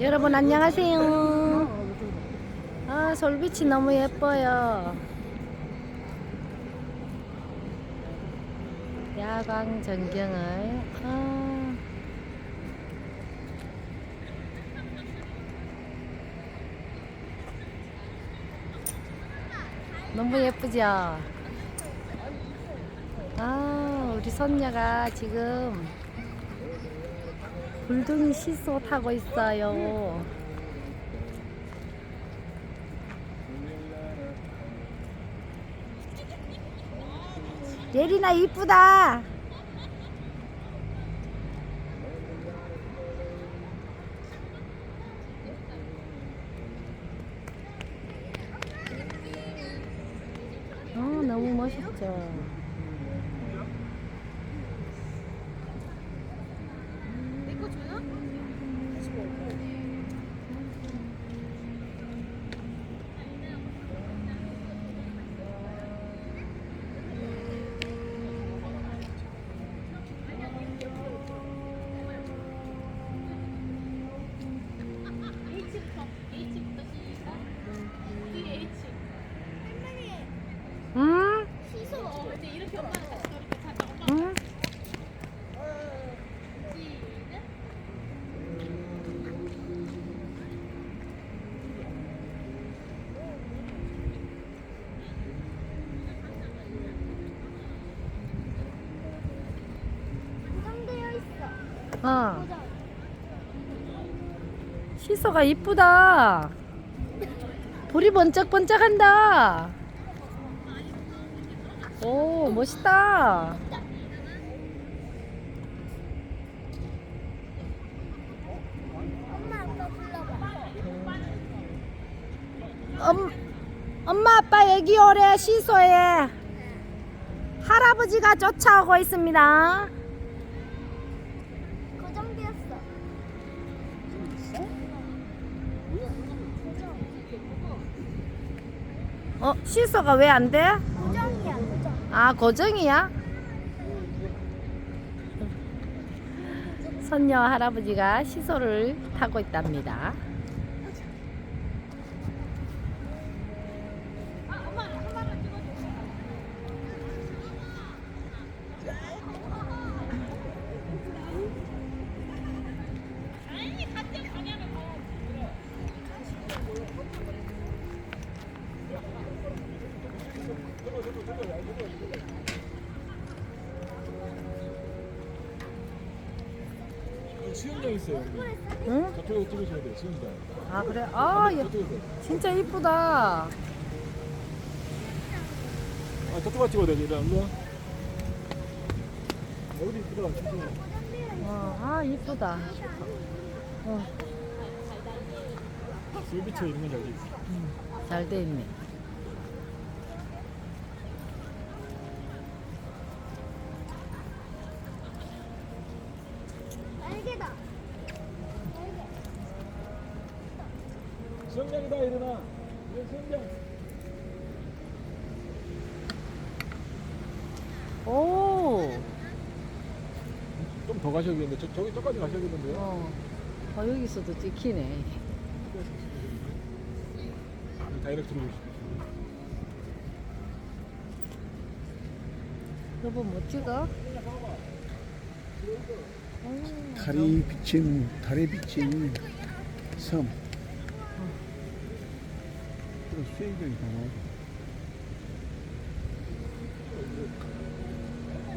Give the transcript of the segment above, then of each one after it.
여러분 안녕하세요. 아 솔빛이 너무 예뻐요. 야광 전경을 아, 너무 예쁘죠? 아 우리 손녀가 지금 불둥이 시소 타고 있어요. 예린아 이쁘다. 어 너무 멋있죠. H부터 H부터 시작. 뒤에 H. 응? 시소. 어, 이제 이렇게 엄마는 같이 이렇게 잠깐 엄마 응? 시작. 고정되어 있 어. 시소가 이쁘다. 불이 번쩍번쩍한다. 오, 멋있다. 엄마 아빠 불러봐. 엄, 엄마 아빠 여기 오래 시소에 할아버지가 쫓아오고 있습니다. 고정되었어. 어, 시소가 왜 안 돼? 고정이야 고정. 아, 고정이야? 선녀 할아버지가 시소를 타고 있답니다. 수영장 있어요. 여기. 응? 저쪽에 찍으셔야 돼요. 수영장. 아, 그래? 아, 예, 저쪽에서. 진짜 이쁘다. 아, 저쪽만 찍어야 돼. 일로 일로 와. 어디 이쁘다. 진짜. 어, 아, 이쁘다. 어, 솔비처 이런 건잘 있어. 잘 돼 있네. 날개다. 수영장이다 이러나. 이거 수영장. 오, 좀 더 가셔야겠는데. 저, 저기 저까지 가셔야겠는데요. 어, 어 여기서도 찍히네. 다이렉트로 오시죠. 여보 뭐 찍어? 오, 달이 비친 달에 비친 섬. 또 수영장이 다 나와.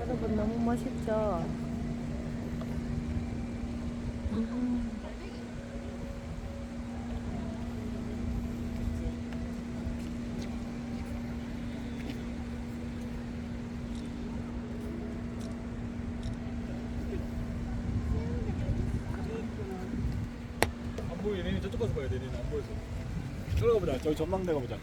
여러분 너무 멋있죠? 보여. 얘네는 저쪽 가서 봐야 돼. 얘네는 안 보여서. 저기 가보자. 저기 전망대 가보자.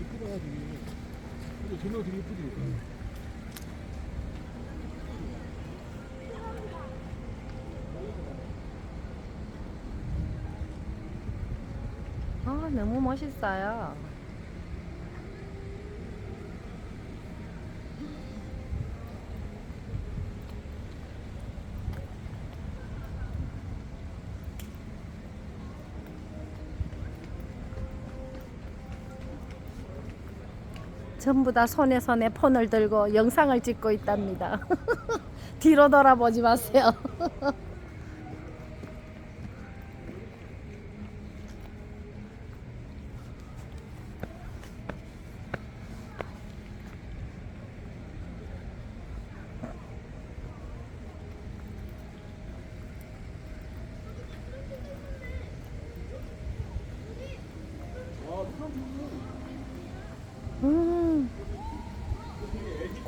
이쁘다 되게. 근데 조명 되게 이쁘지. 너무 멋있어요. 전부 다 손에 손에 폰을 들고 영상을 찍고 있답니다. 뒤로 돌아보지 마세요.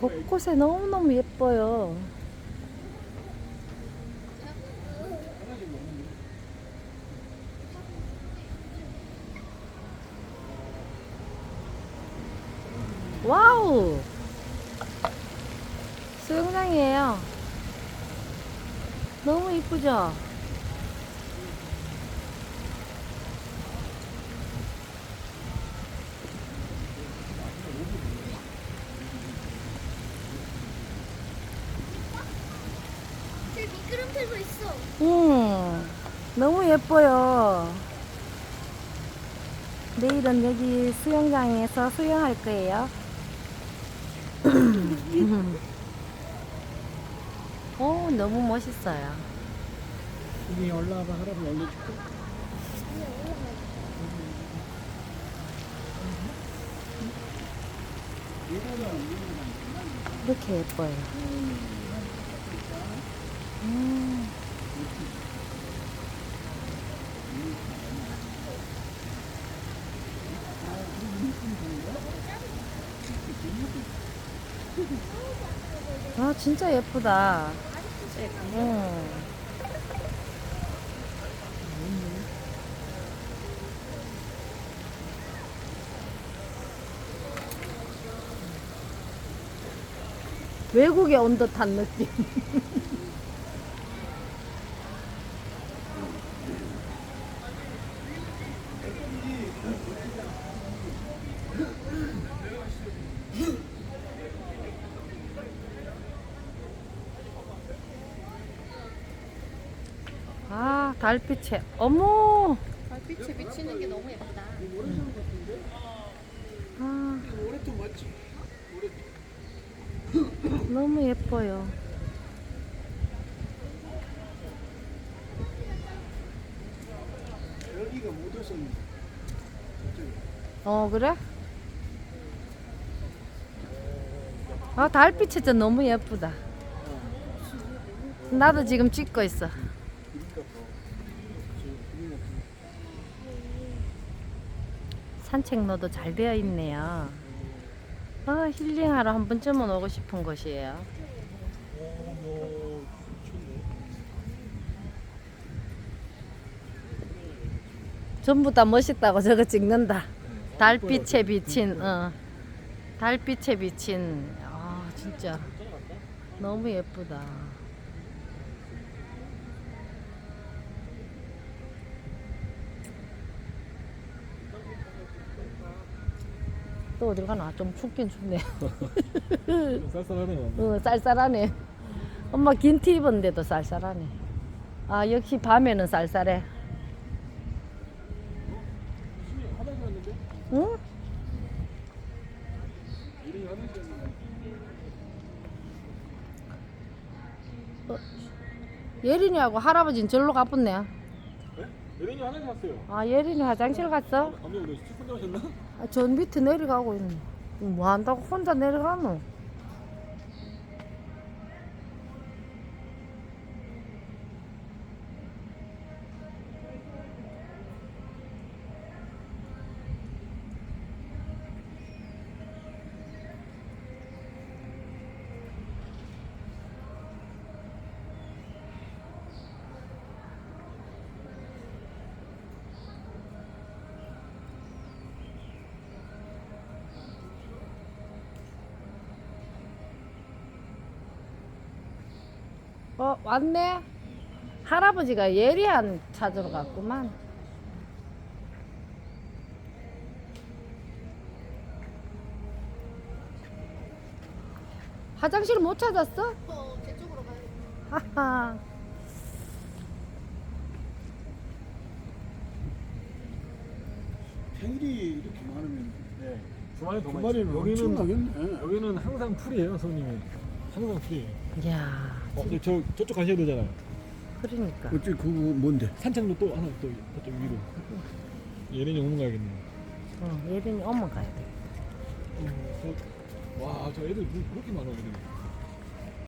곳곳에 너무너무 예뻐요. 와우! 수영장이에요. 너무 이쁘죠? 미끄럼틀도 있어. 음, 너무 예뻐요. 내일은 여기 수영장에서 수영할 거예요. 오, 너무 멋있어요. 여기 올라와봐 할아버지 올려줄게. 이렇게 예뻐요. 음. 아, 진짜 예쁘다. 음. 외국에 온 듯한 느낌. 아, 달빛에. 어머! 달빛에 비치는 게 너무 예쁘다. 아? 너무 예뻐요. 여기가 못 왔었는데. 어, 그래? 아, 달빛이 진짜 너무 예쁘다. 나도 지금 찍고 있어. 산책로도 잘 되어 있네요. 아, 힐링하러 한 번쯤은 오고 싶은 곳이에요. 어. 전부 다 멋있다고 저거 찍는다. 달빛에 비친, 어. 달빛에 비친, 아, 진짜. 너무 예쁘다. 또 어딜 가나? 좀 춥긴 춥네. 쌀쌀하네요. 어, 쌀쌀하네. 엄마 긴 티 입었는데도 쌀쌀하네. 아, 역시 밤에는 쌀쌀해. 응? 왔는데? 예린이하고 할아버지는 절로 가뿐네. 네? 예린이 화장실 왔어요. 아, 예린이 화장실 갔어? 언니 오늘 식분 나오셨나? 아, 전 밑에 내려가고 있네. 뭐 한다고 혼자 내려가노? 어, 왔네. 할아버지가 예리한 찾으러 갔구만. 화장실 못 찾았어? 어, 제 쪽으로 가야 하하. 평일이 이렇게 많으면 네. 두 마리 더두 많이. 여기는 엄청나겠네. 여기는 항상 풀이에요, 손님이. 항상 풀이에요. 이야, 어, 근데 저 저쪽 가셔야 되잖아요. 그러니까. 어째 그거 뭔데? 산책로 또 하나 또 저쪽 위로. 얘네 오는 가야겠네요. 어, 예린이 오면 가야 돼. 어, 저, 와, 저 애들 뭐 그렇게 많아 애들이.